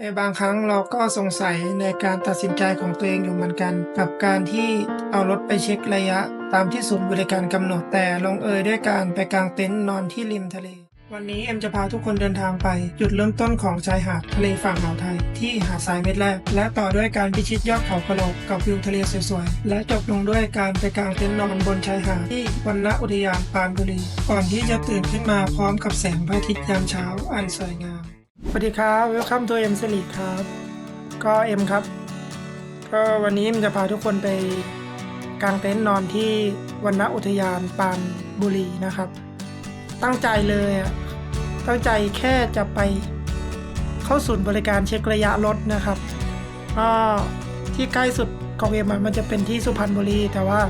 ในบางครั้งเราก็สงสัยในการตัดสินใจของตัวเองอยู่เหมือนกัน กับการที่เอารถไปเช็คระยะ ตามที่ศูนย์บริการกำหนดแต่ลงเอยด้วยการไปกางเต็นท์นอนที่ริมทะเล วันนี้เอ็มจะพาทุกคนเดินทางไป จุดเริ่มต้นของชายหาดทะเลฝั่งอ่าวไทย ที่หาดทรายเม็ดแรก และต่อด้วยการพิชิตยอดเขากระโหลกกับวิวทะเลสวยๆและจบลงด้วยการไปกางเต็นท์นอนบนชายหาดที่วันณอุทยานปานบุรี ก่อนที่จะตื่นขึ้นมาพร้อมกับแสงพระอาทิตย์ยามเช้าอันสวยงาม สวัสดีครับ Welcome to M สลีครับ ก็เอ็มครับ ก็วันนี้เอ็มจะพาทุกคนไปกางเต็นท์นอนที่วันณอุทยานปานบุรีนะครับ ตั้งใจเลยอะตั้งใจแค่จะไปเข้าศูนย์บริการเช็คระยะรถนะครับก็ที่ใกล้สุดของเอ็มมันจะเป็นที่สุพรรณบุรี แต่ว่า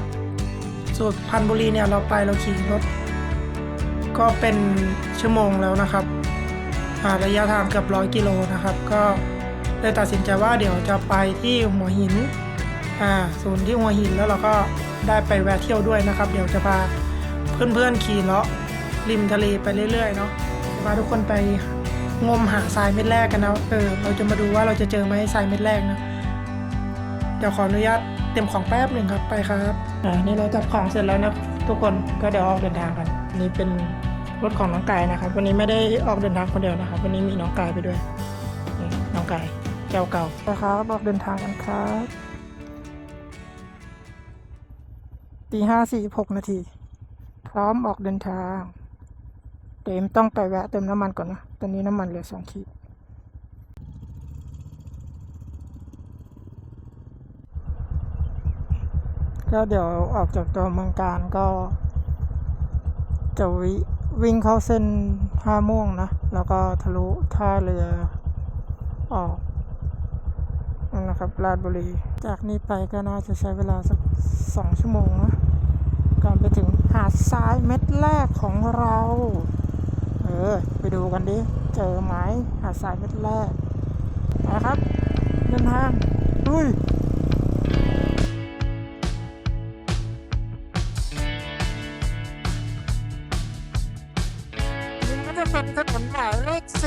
สุพรรณบุรีเนี่ยเราไปเราขี่รถ ก็เป็นชั่วโมงแล้วนะครับ ระยะทางเกือบร้อยกิโลนะครับ ก็เลยตัดสินใจว่าเดี๋ยวจะไปที่หัวหินอ่าศูนย์ที่หัวหินแล้วเราก็ได้ไปแวะเที่ยวด้วยนะครับ เดี๋ยวจะพาเพื่อนๆขี่เลาะริมทะเลไปเรื่อยๆเนาะพาทุกคนไปงมหาทรายเม็ดแรกกันนะเออเราจะมาดูว่าเราจะเจอไหมทรายเม็ดแรกนะเดี๋ยวขออนุญาตเตรียมของแป๊บหนึ่งครับไปครับอ่านี่เราจับของเสร็จแล้วนะทุกคนก็เดี๋ยวออกเดินทางกัน นี่เป็น รถของน้องกายนะครับ วันนี้ไม่ได้ออกเดินทางคนเดียวนะครับ วันนี้มีน้องกายไปด้วยนี่น้องกายเจ้าเก่านะครับออกเดินทางกันครับตีห้าสี่หกนาที พร้อมออกเดินทางเต็มต้องไปแวะเติมน้ำมันก่อนนะตอนนี้น้ำมันเหลือสองขีดก็เดี๋ยวออกจากตัวเมืองการก็จะวิ วิ่งเข้าเส้นท่าม่วงนะ แล้วก็ทะลุท่าเรือออกนั่นนะครับราชบุรี จากนี้ไปก็น่าจะใช้เวลาสักสองชั่วโมงนะก่อนไปถึงหาดทรายเม็ดแรกของเรา เออ ไปดูกันดิ เจอไหมหาดทรายเม็ดแรกนะครับเดินทางดุย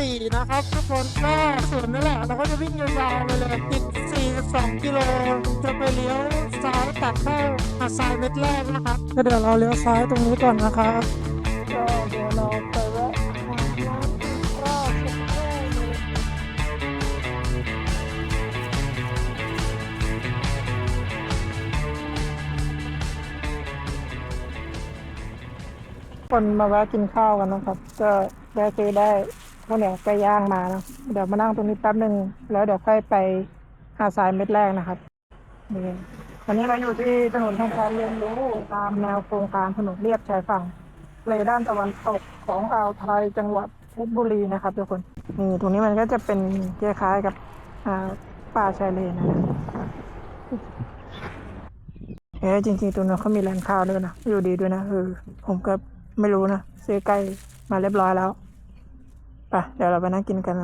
4 นะครับ ทุกคนก็ส่วนนั่นแหละ เราก็จะวิ่งยาวๆไปเลยปิด42 กิโลจะไปเลี้ยวซ้ายตัดเข้าหาดทรายเม็ดแรกนะครับก็เดี๋ยวเราเลี้ยวซ้ายตรงนี้ก่อนนะครับก็เดี๋วราไปแวะาคคนมาแวะกินข้าวกันนะครับ ก็แวะซื้อได้ ข้าวเหนียวไก่ย่างมานะเดี๋ยวมานั่งตรงนี้แป๊บหนึ่งแล้วเดี๋ยวค่อยไปหาทรายเม็ดแรกนะครับนี่วันนี้เราอยู่ที่ถนนทางการเรียนรู้ตามแนวโครงการถนนเลียบชายฝั่งเลยด้านตะวันตกของอ่าวไทยจังหวัดเพชรบุรีนะครับทุกคนนี่ตรงนี้มันก็จะเป็นคล้ายๆกับป่าชายเลนนะครับเอ๊ะจริงๆตรงนั้นเขามีร้านข้าวด้วยนะ อยู่ดีด้วยนะเออผมก็ไม่รู้นะ ซื้อไก่มาเรียบร้อยแล้ว ไปเดี๋ยวเราไปนั่งกินกัน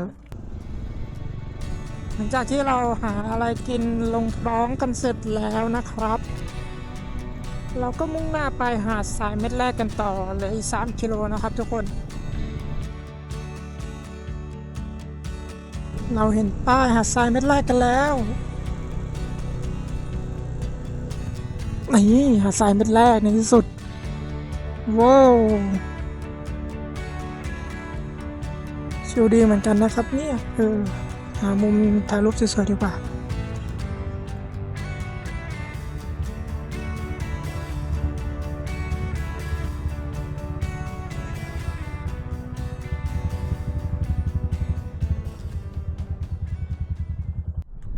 หลังจากที่เราหาอะไรกินลงท้องกันเสร็จแล้วนะครับ เราก็มุ่งหน้าไปหาดทรายเม็ดแรกกันต่อเหลืออีก3กิโลนะครับทุกคน เราเห็นป้ายหาดทรายเม็ดแรกกันแล้วนี่หาดทรายเม็ดแรกในที่สุดว้าว ชิลดีเหมือนกันนะครับเนี่ย เออ หามุมถ่ายรูปสวยๆดีกว่า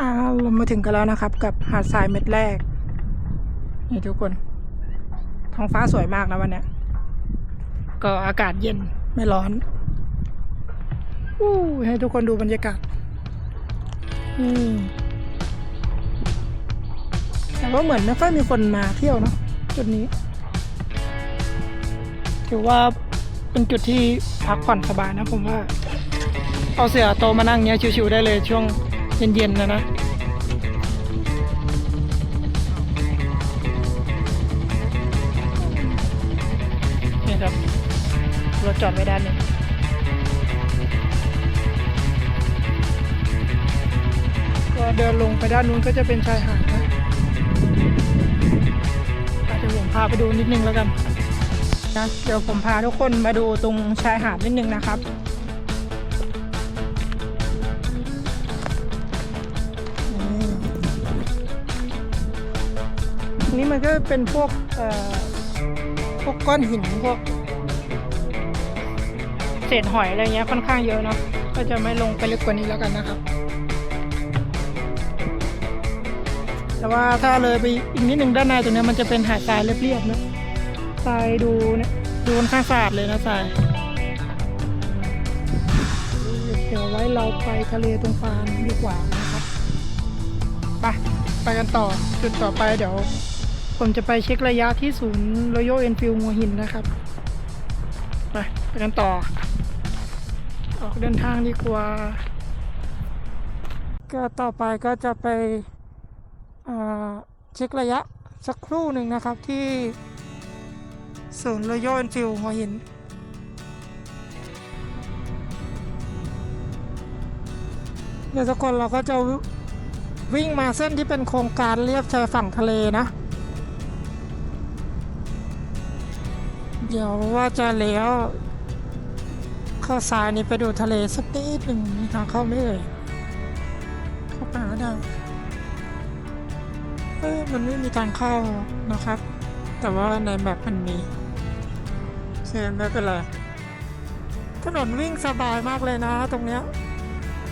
อ่าเรามาถึงกันแล้วนะครับ กับหาดทรายเม็ดแรก นี่ทุกคน ท้องฟ้าสวยมากนะวันเนี้ยก็อากาศเย็นไม่ร้อน ให้ทุกคนดูบรรยากาศอืมแต่ว่าเหมือนไม่ค่อยมีคนมาเที่ยวเนอะจุดนี้ ถือว่าเป็นจุดที่พักผ่อนสบายนะผมว่า เอาเสือโตมานั่งเนี้ยชิวๆได้เลยช่วงเย็นๆนะนะนี่ครับรถจอดไว้ด้านนี้ เดินลงไปด้านนู้นก็จะเป็นชายหาดนะอะเดี๋ยวผมพาไปดูนิดนึงแล้วกันนะเดี๋ยวผมพาทุกคนมาดูตรงชายหาดนิดนึงนะครับนี่มันก็เป็นพวกเอ่อพวกก้อนหินพวกเศษหอยอะไรเงี้ยค่อนข้างเยอะเนาะก็จะไม่ลงไปลึกกว่านี้แล้วกันนะครับ แต่ว่าถ้าเลยไปอีกนิดหนึ่งด้านในตรงนี้มันจะเป็นหาดทรายเรียบๆนะทรายดูเนี่ยดูค่อนข้างสะอาดเลยนะทรายเดี๋ยวไว้เราไปทะเลตรงฟานดีกว่านะครับไปไปกันต่อจุดต่อไปเดี๋ยว ผมจะไปเช็คระยะที่ศูนย์ Royal Enfield หัวหินนะครับไปไปกันต่อ ออกเดินทางดีกว่า ก็ต่อไปก็จะไป เช็คระยะสักครู่หนึ่งนะครับที่ศูนย์ Royal Enfield หัวหินเดี๋ยวทุกคนเราก็จะวิ่งมาเส้นที่เป็นโครงการเรียบชายฝั่งทะเลนะ เดี๋ยวว่าจะเลี้ยวเข้าซ้ายนี้ไปดูทะเลสักนิดหนึ่งมีทางเข้าไม่เอ่ยเข้าไปก็ได้ อ้ยมันไม่มีทางเข้านะครับ แต่ว่าในแมปมันมีเชิญไม่เป็นไรถนนวิ่งสบายมากเลยนะ ตรงเนี้ย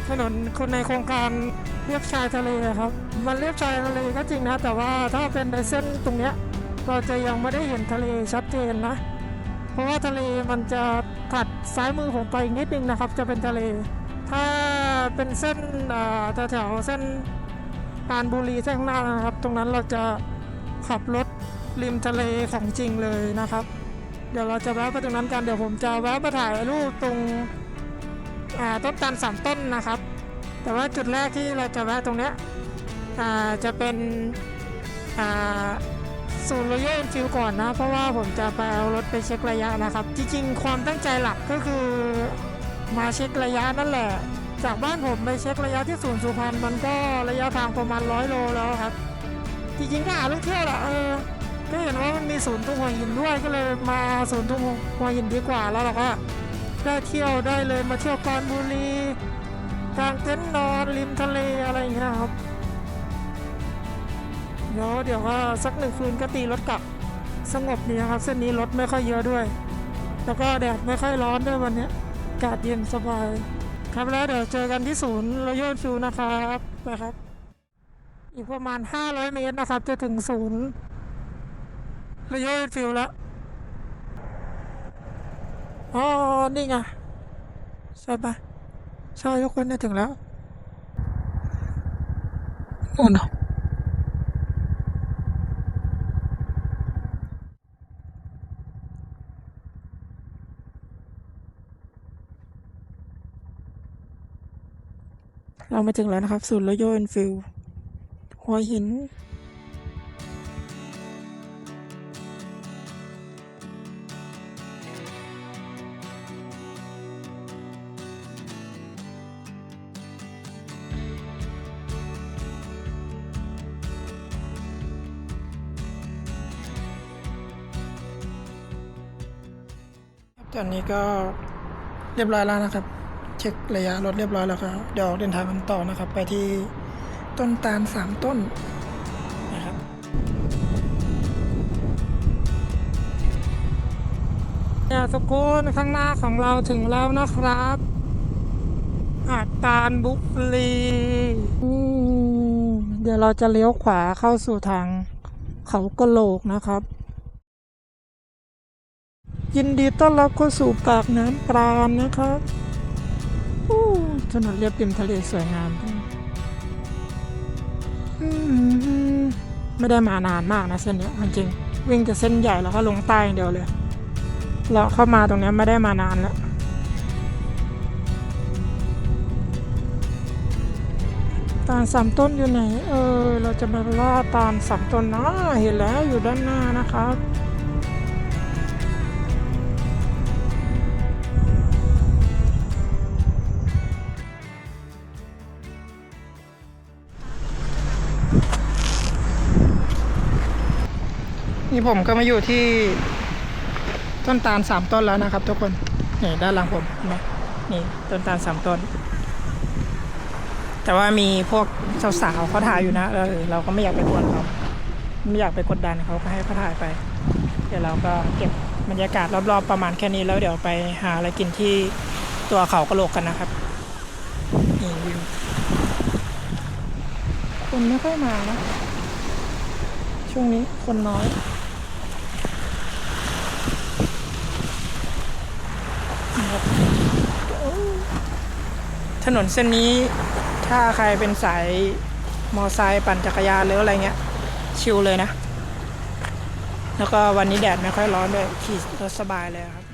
ถนนคนในโครงการเรียบชายทะเลอะครับ มันเรียบชายทะเลก็จริงนะ แต่ว่าถ้าเป็นในเส้นตรงเนี้ยเราจะยังไม่ได้เห็นทะเลชัดเจนนะ เพราะว่าทะเลมันจะถัดซ้ายมือผมไปนิดนึงนะครับ จะเป็นทะเล ถ้าเป็นเส้นแถวเส้น ปานบุรีเส้นข้างหน้านะครับ ตรงนั้นเราจะขับรถริมทะเลของจริงเลยนะครับ เดี๋ยวเราจะแวะไปตรงนั้นกันเดี๋ยวผมจะแวะมาถ่ายรูปตรงต้นตาลสามต้นนะครับ แต่ว่าจุดแรกที่เราจะแวะตรงเนี้ยจะเป็นศูนย์รอยัลฟิลก่อนนะ เพราะว่าผมจะไปเอารถไปเช็คระยะนะครับ จริงๆ ความตั้งใจหลักก็คือมาเช็คระยะนั่นแหละ จากบ้านผมไปเช็คระยะที่ศูนย์สุพรรณมันก็ระยะทางประมาณร้อยโลแล้วครับ จริงๆก็หาเรื่องเที่ยวแหละเออก็เห็นว่ามันมีศูนย์ตุ้งหัวหินด้วยก็เลยมาศูนย์ตุ้งหัวหินดีกว่าแล้วเราก็ได้เที่ยวได้เลยมาเที่ยวปรานบุรีกางเต็นท์นอนริมทะเลอะไรอย่างเงี้ยครับเดี๋ยวเดี๋ยวว่าสักหนึ่งคืนก็ตีรถกลับสงบดีนะครับ เส้นนี้รถไม่ค่อยเยอะด้วย แล้วก็แดดไม่ค่อยร้อนด้วยวันนี้อากาศเย็นสบาย ครับแล้วเดี๋ยวเจอกันที่ศูนย์รอยฟิวนะครับนะครับ อีกประมาณ 500 เมตรนะครับ จะถึงศูนย์รอยฟิวแล้วอ๋อ นี่ไงใช่ปะใช่ทุกคนได้ถึงแล้วโอ้โห เรามาถึงแล้วนะครับศูนย์รอยนต์ฟิลหัวหิน ตอนนี้ก็เรียบร้อยแล้วนะครับ เช็คระยะรถเรียบร้อยแล้วครับเดี๋ยวออกเดินทางกันต่อนะครับ ไปที่ต้นตาลสามต้นนะครับเนี่ยทุกคนข้างหน้าของเราถึงแล้วนะครับหาดตาลบุรีเดี๋ยวเราจะเลี้ยวขวาเข้าสู่ทางเขากะโหลกนะครับ ยินดีต้อนรับเข้าสู่ปากน้ำปราณนะครับ ถนนเรียบริมทะเลสวยงามไม่ได้มานานมากนะเส้นเนี้ยจริงๆวิ่งจะเส้นใหญ่แล้วก็ลงใต้อย่างเดียวเลยเราเข้ามาตรงนี้ไม่ได้มานานแล้วตาลสามต้นอยู่ไหน เออ เราจะมาล่าตาลสามต้นนะเห็นแล้วอยู่ด้านหน้านะครับ นี่ผมก็มาอยู่ที่ต้นตาลสามต้นแล้วนะครับ ทุกคนนี่ด้านหลังผมเห็นไหมนี่ต้นตาลสามต้น แต่ว่ามีพวกสาวๆเขาถ่ายอยู่นะเออเราก็ไม่อยากไปกวนเขาไม่อยากไปกดดันเขาก็ให้เขาถ่ายไป เดี๋ยวเราก็เก็บบรรยากาศรอบๆประมาณแค่นี้แล้วเดี๋ยวไปหาอะไรกินที่ตัวเขากระโหลกกันนะครับนี่วิวคนไม่ค่อยมานะช่วงนี้คนน้อยนะครับ ถนนเส้นนี้ถ้าใครเป็นสายมอไซค์ปั่นจักรยานหรืออะไรเงี้ย ชิลเลยนะ แล้วก็วันนี้แดดไม่ค่อยร้อนด้วยขี่รถสบายเลยครับ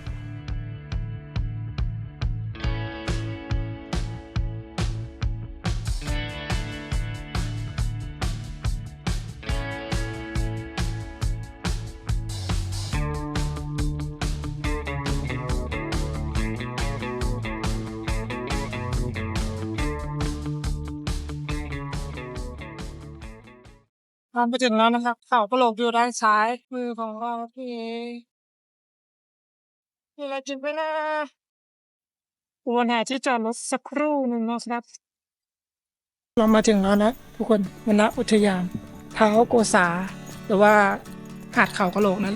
ตามไปถึงแล้วนะครับเขากระโหลกอยู่ด้านซ้าย มือของเราพี่มีอะไรจินไหมนะวนหาที่จอดรถสักครู่หนึ่งนะครับ เรามาถึงแล้วนะทุกคนวนณอุทยานเท้าโกษา หรือว่าหาดเขากระโหลกนั้น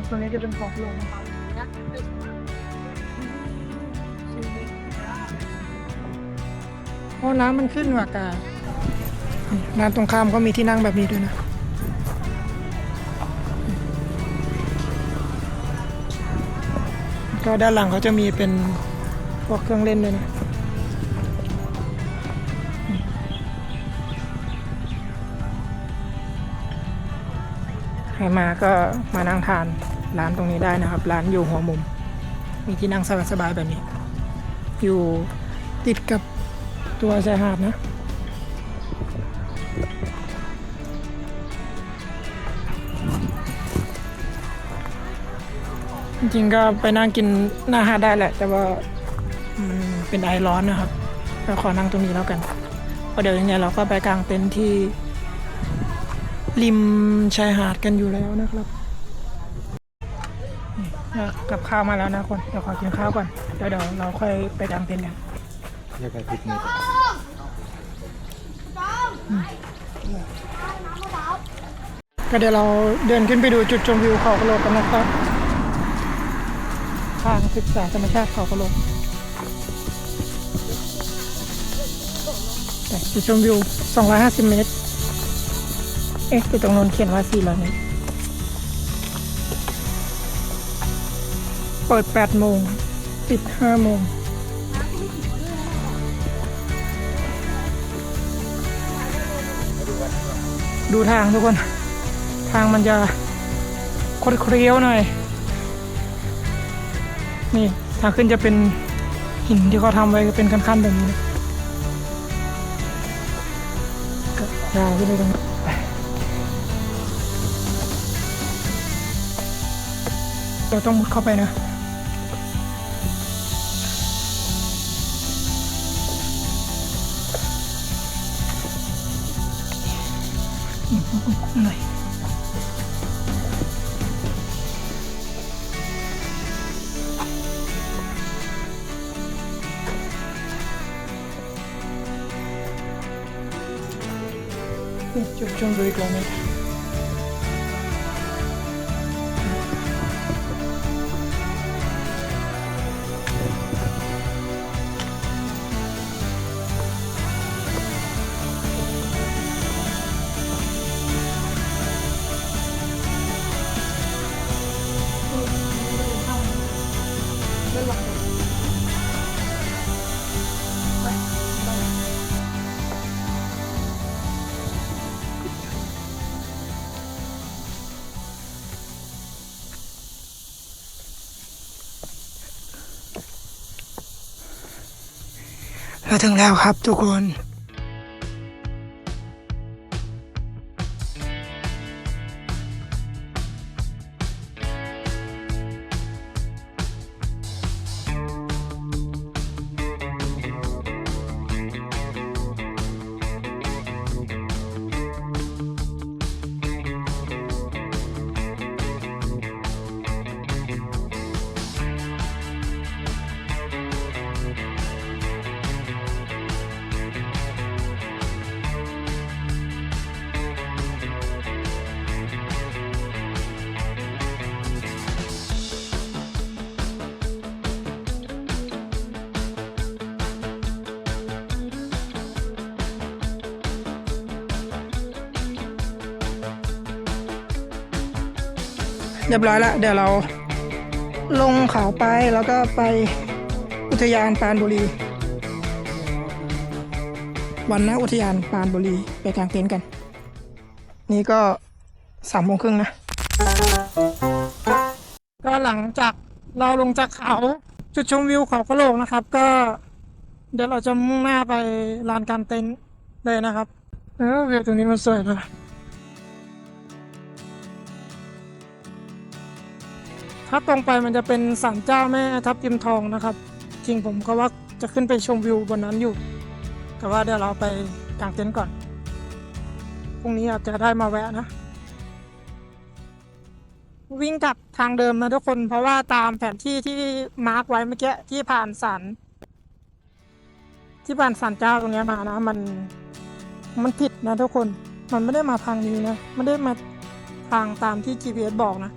หนักตัวนี้จะเป็นของลงเพราะน้ำมันขึ้นว่ากาน้ำตรงข้ามก็มีที่นั่งแบบนี้ด้วยนะก็ด้านหลังเขาจะมีเป็นพวกเครื่องเล่นด้วยนะใครมาก็มานั่งทาน ร้านตรงนี้ได้นะครับ ร้านอยู่หัวมุม มีที่นั่งสบายๆแบบนี้ อยู่ติดกับตัวชายหาดนะจริงๆก็ไปนั่งกินหน้าหาดได้แหละ แต่ว่ามันเป็นไอร้อนนะครับก็ขอนั่งตรงนี้แล้วกันเพราะเดี๋ยวยังไงเราก็ไปกางเต็นท์ที่ริมชายหาดกันอยู่แล้วนะครับ กับข้าวมาแล้วนะคน เดี๋ยวขอกินข้าวก่อนแล้วเดี๋ยวเราค่อยไปกางเต็นท์กันเรียกอะไรพิกนิกก็เดี๋ยวเราเดินขึ้นไปดูจุดชมวิวเขากระโหลกกันนะครับ ทางศึกษาธรรมชาติเขากระโหลกจุดชมวิว 250 เมตร เอ๊ะคือตรงโน้นเขียนว่า 400 เมตร เปิด 8 โมง ปิด 5 โมง ดูทางทุกคน ทางมันจะคดเคี้ยวหน่อย นี่ ทางขึ้นจะเป็นหินที่เขาทำไว้เป็นขั้นๆแบบนี้ก็ยาวขึ้นไปตรงนี้เราต้องมุดเข้าไปนะ หน่อยจุดชมวิ มเราถึงแล้วครับทุกคน เรียบร้อยแล้วเดี๋ยวเราลงเขาไปแล้วก็ไปอุทยานปานบุรี วันนะอุทยานปานบุรีไปกางเต็นท์กัน นี่ก็สามโมงครึ่งนะ ก็หลังจากเราลงจากเขาจุดชมวิวเขากระโหลกนะครับ ก็ เดี๋ยวเราจะมุ่งหน้าไปลานกางเต็นท์เลยนะครับ เออวิวตรงนี้มันสวยเลย ถ้าตรงไปมันจะเป็นศาลเจ้าแม่ทับทิมทองนะครับ จริงผมก็ว่าจะขึ้นไปชมวิวบนนั้นอยู่ แต่ว่าเดี๋ยวเราไปกางเต็นท์ก่อน พรุ่งนี้อาจจะได้มาแวะนะ วิ่งกลับทางเดิมนะทุกคน เพราะว่าตามแผนที่ที่มาร์กไว้เมื่อกี้ที่ผ่านสันที่ผ่านสันเจ้าตรงนี้มานะ มันมันผิดนะทุกคน มันไม่ได้มาทางนี้นะ ไม่ได้มาทางตามที่ GPS บอกนะ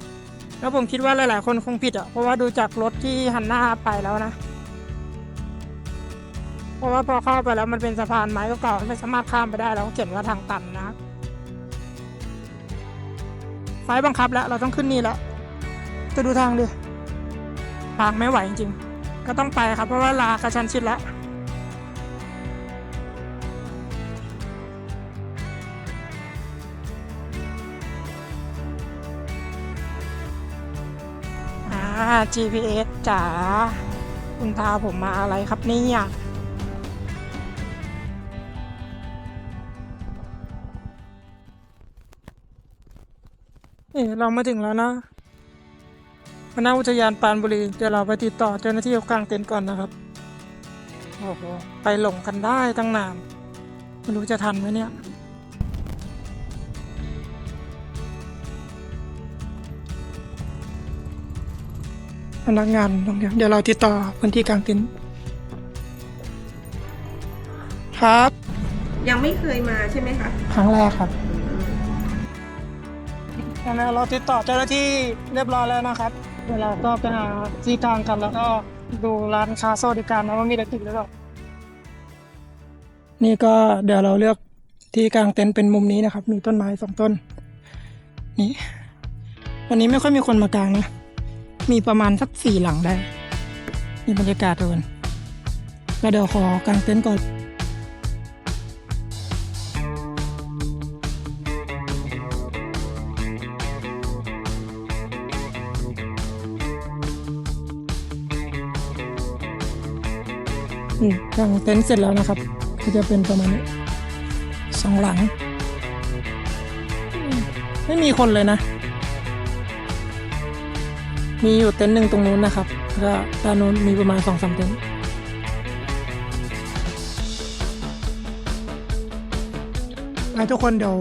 แล้วผมคิดว่าหลาย ๆ คนคงผิดอะ เพราะว่าดูจากรถที่หันหน้าไปแล้วนะ เพราะว่าพอเข้าไปแล้วมันเป็นสะพานไม้เก่าๆไม่สามารถข้ามไปได้แล้วเขียนว่าทางตันนะไฟบังคับแล้วเราต้องขึ้นนี่แล้ว จะดูทางดิทางไม่ไหวจริงๆ ก็ต้องไปครับเพราะว่าลากระชันชิดแล้ว GPS จ๋าคุณพาผมมาอะไรครับเนี่ยนี่เรามาถึงแล้วนะคณะอุทยานปานบุรี เดี๋ยวเราไปติดต่อเจ้าหน้าที่กลางเต็นท์ก่อนนะครับ โอ้โห ไปหลงกันได้ตั้งนาน ไม่รู้จะทันไหมเนี่ย พนักงานตรงเนี้ยเดี๋ยวเราติดต่อพื้นที่กลางเต็นท์ครับ ยังไม่เคยมาใช่ไหมคะครั้งแรกครับแล้วเราติดต่อเจ้าหน้าที่เรียบร้อยแล้วนะครับเดี๋ยวเราก็ไปหาที่กลางกันแล้วก็ดูร้านค้าสวัสดิการนะว่ามีอะไรติดหรือเปล่านี่ก็เดี๋ยวเราเลือกที่กลางเต็นท์เป็นมุมนี้นะครับ มีต้นไม้สองต้น นี่ วันนี้ไม่ค่อยมีคนมากางนะ มีประมาณสักสี่หลังได้นี่บรรยากาศทุกคนก็เดี๋ยวขอกางเต็นท์ก่อนอืมกางเต็นท์เสร็จแล้วนะครับ ก็จะเป็นประมาณนี้สองหลัง ไม่มีคนเลยนะ มีอยู่เต็นท์หนึ่งตรงนู้นนะครับแล้วด้านนู้นมีประมาณสองสามเต็นท์ไปทุกคนเดี๋ยว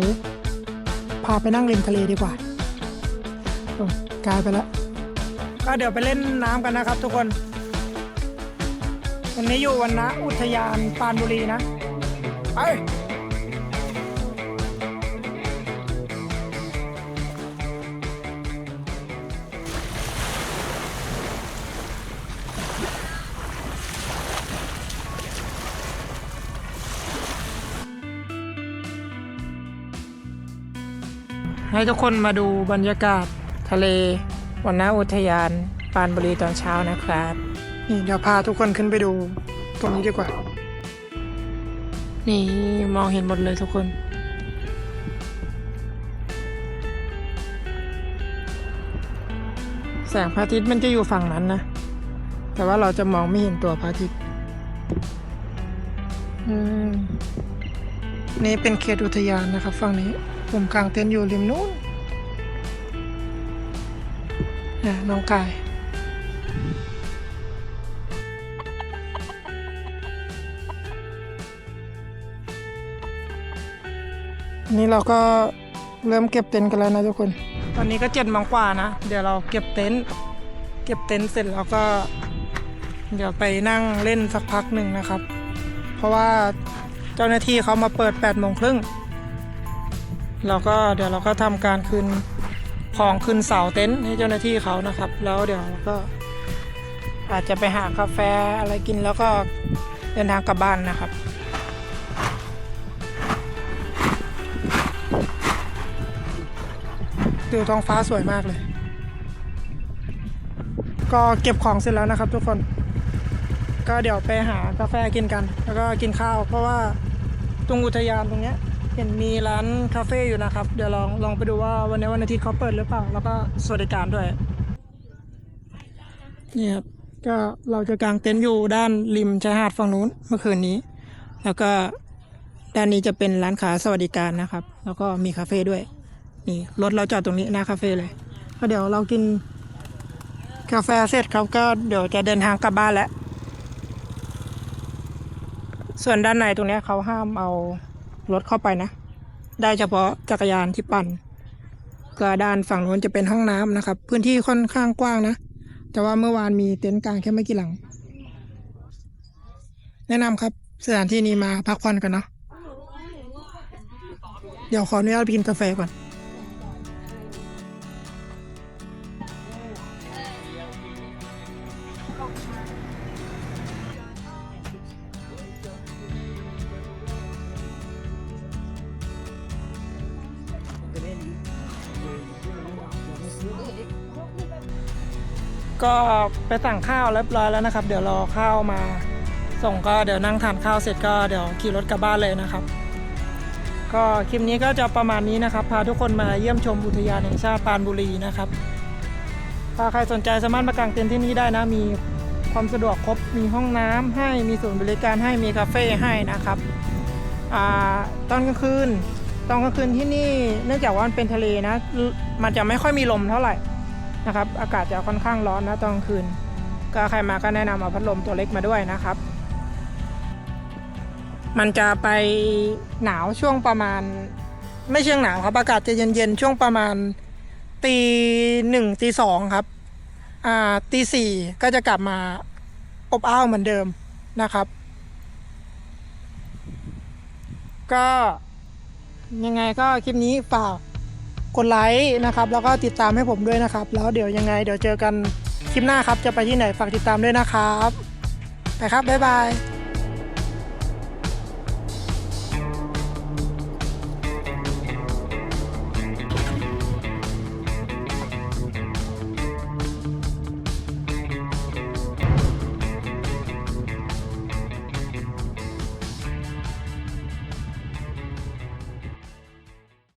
พาไปนั่งริมทะเลดีกว่าโอ้กลายไปแล้ว ก็เดี๋ยวไปเล่นน้ำกันนะครับทุกคน วันนี้อยู่วันนะอุทยานปานบุรีนะ ไป ให้ทุกคนมาดูบรรยากาศทะเลวันนะอุทยานปรานบุรีตอนเช้านะครับ นี่เดี๋ยวพาทุกคนขึ้นไปดูตรงนี้ดีกว่า นี่มองเห็นหมดเลยทุกคนแสงพระอาทิตย์มันจะอยู่ฝั่งนั้นนะ แต่ว่าเราจะมองไม่เห็นตัวพระอาทิตย์อืมนี่เป็นเขตอุทยานนะครับฝั่งนี้ ผมกางเต็นท์อยู่ริมนู้นนะน้องกาย อันนี้เราก็เริ่มเก็บเต็นท์กันแล้วนะทุกคน ตอนนี้ก็เจ็ดโมงกว่านะ เดี๋ยวเราเก็บเต็นท์เก็บเต็นท์เสร็จแล้วก็ เดี๋ยวไปนั่งเล่นสักพักหนึ่งนะครับ เพราะว่าเจ้าหน้าที่เขามาเปิด8ปดโมงครึ่ง เราก็เดี๋ยวเราก็ทำการคืนของคืนเสาเต็นท์ให้เจ้าหน้าที่เขานะครับ แล้วเดี๋ยวเราก็ อาจจะไปหากาแฟอะไรกินแล้วก็เดินทางกลับบ้านนะครับดูท้องฟ้าสวยมากเลย ก็เก็บของเสร็จแล้วนะครับ ทุกคน ก็เดี๋ยวไปหากาแฟกินกัน แล้วก็กินข้าว เพราะว่าตรงอุทยานตรงเนี้ย เห็นมีร้านคาเฟ่อยู่นะครับ เดี๋ยวลองลองไปดูว่าวันนี้วันอาทิตย์เขาเปิดหรือเปล่า แล้วก็สวัสดิการด้วย นี่ครับ ก็เราจะกางเต็นท์อยู่ด้านริมชายหาดฝั่งนู้นเมื่อคืนนี้ แล้วก็ด้านนี้จะเป็นร้านค้าสวัสดิการนะครับ แล้วก็มีคาเฟ่ด้วย นี่รถเราจอดตรงนี้หน้าคาเฟ่เลย ก็เดี๋ยวเรากินกาแฟเสร็จครับก็เดี๋ยวจะเดินทางกลับบ้านแล้ว ส่วนด้านในตรงนี้เขาห้ามเอา รถเข้าไปนะ ได้เฉพาะจักรยานที่ปั่นกระดานฝั่งนู้นจะเป็นห้องน้ำนะครับ พื้นที่ค่อนข้างกว้างนะ แต่ว่าเมื่อวานมีเต็นท์กลางแค่ไม่กี่หลัง แนะนำครับสถานที่นี้มาพักผ่อนกันเนาะเดี๋ยวขออนุญาตไปกินกาแฟก่อน ก็ไปสั่งข้าวเรียบร้อยแล้วนะครับ เดี๋ยวรอข้าวมา ส่งก็เดี๋ยวนั่งทานข้าวเสร็จก็เดี๋ยวขี่รถกลับบ้านเลยนะครับ ก็คลิปนี้ก็จะประมาณนี้นะครับ พาทุกคนมาเยี่ยมชมอุทยานแห่งชาติปรานบุรีนะครับ ถ้าใครสนใจสามารถมากางเต็นท์ที่นี่ได้นะมีความสะดวกครบมีห้องน้ำให้มีศูนย์บริการให้มีคาเฟ่ให้นะครับอตอนกลางคืน ตอนกลางคืนที่นี่เนื่องจากว่ามันเป็นทะเลนะ มันจะไม่ค่อยมีลมเท่าไหร่นะครับ อากาศจะค่อนข้างร้อนนะตอนกลางคืน ก็ใครมาก็แนะนำเอาพัดลมตัวเล็กมาด้วยนะครับ มันจะไปหนาวช่วงประมาณ ไม่เชิงหนาวครับ อากาศจะเย็นๆช่วงประมาณตีหนึ่งตีสองครับ อ่าตีสี่ก็จะกลับมาอบอ้าวเหมือนเดิมนะครับ ก็ ยังไงก็คลิปนี้ฝากกดไลค์นะครับ แล้วก็ติดตามให้ผมด้วยนะครับ แล้วเดี๋ยวยังไงเดี๋ยวเจอกันคลิปหน้าครับ จะไปที่ไหนฝากติดตามด้วยนะครับ ไปครับ บ๊ายบาย